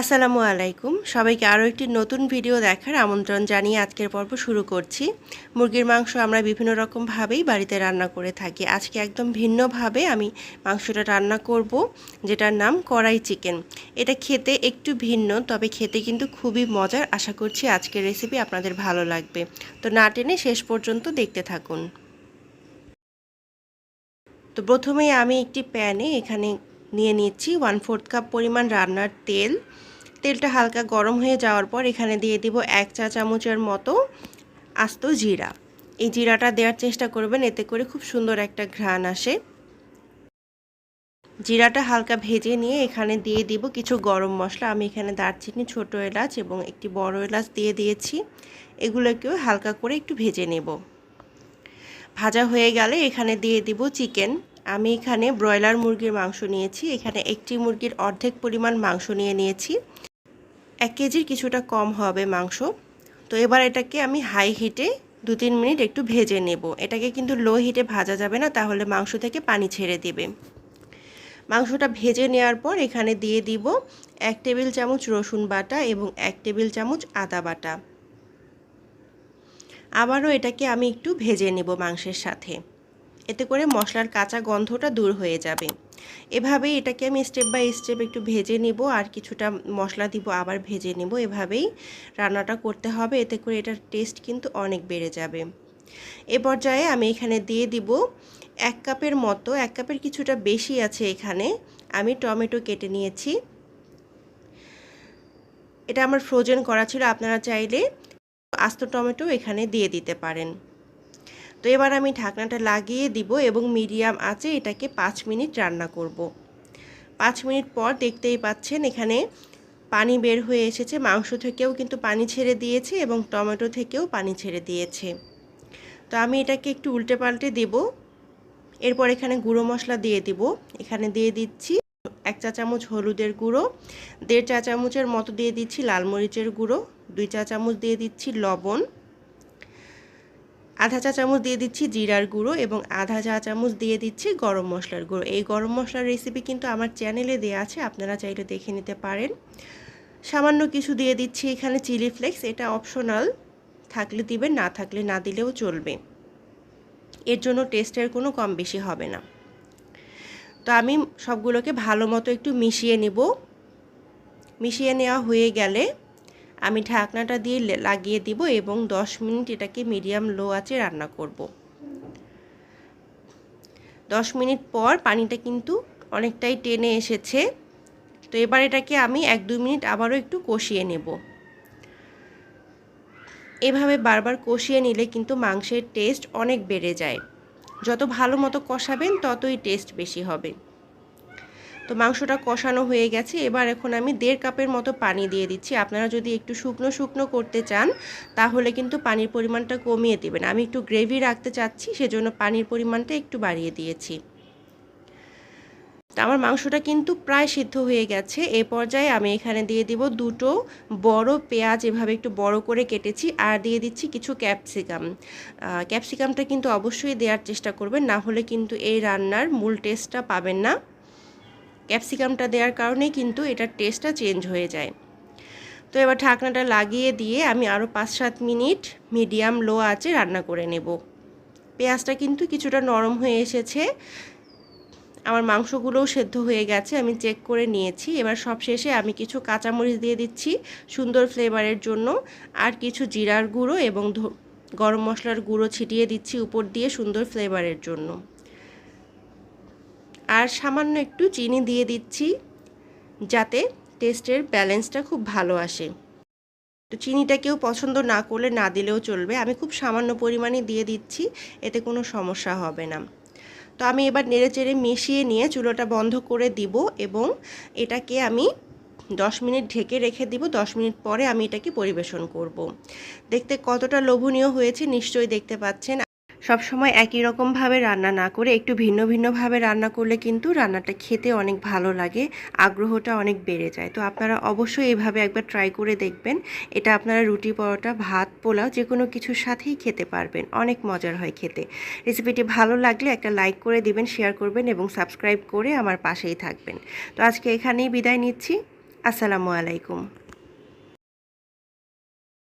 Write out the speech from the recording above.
আসসালামু আলাইকুম। সবাইকে আরও একটি নতুন ভিডিও দেখার আমন্ত্রণ জানিয়ে আজকের পর্ব শুরু করছি। মুরগির মাংস আমরা বিভিন্ন রকমভাবেই বাড়িতে রান্না করে থাকি। আজকে একদম ভিন্নভাবে আমি মাংসটা রান্না করব, যেটার নাম কড়াই চিকেন। এটা খেতে একটু ভিন্ন, তবে খেতে কিন্তু খুবই মজার। আশা করছি আজকের রেসিপি আপনাদের ভালো লাগবে। তো না টেনে শেষ পর্যন্ত দেখতে থাকুন। তো প্রথমেই আমি একটি প্যানে এখানে নিয়ে নিচ্ছি ওয়ান ফোর্থ কাপ পরিমাণ রান্নার তেল। তেলটা হালকা গরম হয়ে যাওয়ার পর এখানে দিয়ে দিব এক চা চামচের মতো আস্ত জিরা। এই জিরাটা দেওয়ার চেষ্টা করবেন, এতে করে খুব সুন্দর একটা ঘ্রাণ আসে। জিরাটা হালকা ভেজে নিয়ে এখানে দিয়ে দিব কিছু গরম মশলা। আমি এখানে দারচিনি, ছোট এলাচ এবং একটি বড় এলাচ দিয়ে দিয়েছি। এগুলোকেও হালকা করে একটু ভেজে নেব। ভাজা হয়ে গেলে এখানে দিয়ে দিব চিকেন। আমি এখানে ব্রয়লার মুরগির মাংস নিয়েছি। এখানে একটি মুরগির অর্ধেক পরিমাণ মাংস নিয়ে নিয়েছি। এক কেজির কিছুটা কম হবে মাংস। তো এবার এটাকে আমি হাই হিটে দু তিন মিনিট একটু ভেজে নেব। এটাকে কিন্তু লো হিটে ভাজা যাবে না, তাহলে মাংস থেকে পানি ছেড়ে দেবে। মাংসটা ভেজে নেওয়ার পর এখানে দিয়ে দিব এক টেবিল চামচ রসুন বাটা এবং এক টেবিল চামচ আদা বাটা। আবারও এটাকে আমি একটু ভেজে নেব মাংসের সাথে। এতে করে মশলার কাঁচা গন্ধটা দূর হয়ে যাবে। এভাবেই এটাকে আমি স্টেপ বাই স্টেপ একটু ভেজে নিব আর কিছুটা মশলা দিব, আবার ভেজে নেব। এভাবেই রান্নাটা করতে হবে, এতে করে এটার টেস্ট কিন্তু অনেক বেড়ে যাবে। এ পর্যায়ে আমি এখানে দিয়ে দিব এক কাপের মতো, এক কাপের কিছুটা বেশি আছে এখানে, আমি টমেটো কেটে নিয়েছি। এটা আমার ফ্রোজেন করা ছিল, আপনারা চাইলে আস্ত টমেটো এখানে দিয়ে দিতে পারেন। তো এবার আমি ঢাকনাটা লাগিয়ে দিব এবং মিডিয়াম আছে এটাকে পাঁচ মিনিট রান্না করব। পাঁচ মিনিট পর দেখতেই পাচ্ছেন এখানে পানি বের হয়ে এসেছে। মাংস থেকেও কিন্তু পানি ছেড়ে দিয়েছে এবং টমেটো থেকেও পানি ছেড়ে দিয়েছে। তো আমি এটাকে একটু উল্টে পাল্টে দেব। এরপর এখানে গুঁড়ো মশলা দিয়ে দিব। এখানে দিয়ে দিচ্ছি এক চা চামচ হলুদের গুঁড়ো, দেড় চা চামচের মতো দিয়ে দিচ্ছি লাল মরিচের গুঁড়ো, দুই চা চামচ দিয়ে দিচ্ছি লবণ। আধা চা চামচ দিয়ে দিচ্ছি জিরার গুঁড়ো এবং আধা চা চামচ দিয়ে দিচ্ছি গরম মশলার গুঁড়ো। এই গরম মশলার রেসিপি কিন্তু আমার চ্যানেলে দেওয়া আছে, আপনারা চাইলে দেখে নিতে পারেন। সামান্য কিছু দিয়ে দিচ্ছি এখানে চিলি ফ্লেক্স এটা অপশনাল থাকলে দিবেন, না থাকলে না দিলেও চলবে। এর জন্য টেস্টের কোনো কম বেশি হবে না। তো আমি সবগুলোকে ভালো মতো একটু মিশিয়ে নেব। মিশিয়ে নেওয়া হয়ে গেলে আমি ঢাকনাটা দিয়ে লাগিয়ে দিব এবং 10 মিনিট এটাকে মিডিয়াম লো আছে রান্না করব। 10 মিনিট পর পানিটা কিন্তু অনেকটাই টেনে এসেছে। তো এবার এটাকে আমি এক দুই মিনিট আবারও একটু কষিয়ে নেব। এভাবে বারবার কষিয়ে নিলে কিন্তু মাংসের টেস্ট অনেক বেড়ে যায়। যত ভালো মতো কষাবেন, ততই টেস্ট বেশি হবে। তো মাংসটা কষানো হয়ে গেছে। এবার এখন আমি দেড় কাপের মতো পানি দিয়ে দিচ্ছি। আপনারা যদি একটু শুকনো শুকনো করতে চান, তাহলে কিন্তু পানির পরিমাণটা কমিয়ে দেবেন। আমি একটু গ্রেভি রাখতে চাচ্ছি, সেজন্য পানির পরিমাণটা একটু বাড়িয়ে দিয়েছি। আমার মাংসটা কিন্তু প্রায় সিদ্ধ হয়ে গেছে। এ পর্যায়ে আমি এখানে দিয়ে দিব দুটো বড় পেঁয়াজ, এভাবে একটু বড় করে কেটেছি, আর দিয়ে দিচ্ছি কিছু ক্যাপসিকাম। ক্যাপসিকামটা কিন্তু অবশ্যই দেওয়ার চেষ্টা করবেন, না হলে কিন্তু এই রান্নার মূল টেস্টটা পাবেন না। ক্যাপসিকামটা দেওয়ার কারণে কিন্তু এটার টেস্টটা চেঞ্জ হয়ে যায়। তো এবার ঢাকনাটা লাগিয়ে দিয়ে আমি আরও পাঁচ সাত মিনিট মিডিয়াম লো আছে রান্না করে নেব। পেঁয়াজটা কিন্তু কিছুটা নরম হয়ে এসেছে। আমার মাংসগুলোও সেদ্ধ হয়ে গেছে, আমি চেক করে নিয়েছি। এবার সব শেষে আমি কিছু কাঁচামরিচ দিয়ে দিচ্ছি সুন্দর ফ্লেভারের জন্য। আর কিছু জিরার গুঁড়ো এবং গরম মশলার গুঁড়ো ছিটিয়ে দিচ্ছি উপর দিয়ে সুন্দর ফ্লেভারের জন্য। আর সামান্য একটু চিনি দিয়ে দিচ্ছি যাতে টেস্টের ব্যালেন্সটা খুব ভালো আসে। তো চিনিটা কেউ পছন্দ না করলে না দিলেও চলবে। আমি খুব সামান্য পরিমাণে দিয়ে দিচ্ছি, এতে কোনো সমস্যা হবে না। তো আমি এবার নেড়ে চেড়ে মিশিয়ে নিয়ে চুলোটা বন্ধ করে দিব এবং এটাকে আমি দশ মিনিট ঢেকে রেখে দিব। দশ মিনিট পরে আমি এটাকে পরিবেশন করব। দেখতে কতটা লোভনীয় হয়েছে নিশ্চয়ই দেখতে পাচ্ছেন। সব সময় একই রকমভাবে রান্না না করে একটু ভিন্ন ভিন্নভাবে রান্না করলে কিন্তু রান্নাটা খেতে অনেক ভালো লাগে, আগ্রহটা অনেক বেড়ে যায়। তো আপনারা অবশ্যই এইভাবে একবার ট্রাই করে দেখবেন। এটা আপনারা রুটি পরোটা, ভাত, পোলাও যে কোনো কিছুর সাথেই খেতে পারবেন। অনেক মজার হয় খেতে। রেসিপিটি ভালো লাগলে একটা লাইক করে দিবেন শেয়ার করবেন এবং সাবস্ক্রাইব করে আমার পাশেই থাকবেন। তো আজকে এখানেই বিদায় নিচ্ছি। আসসালামু আলাইকুম।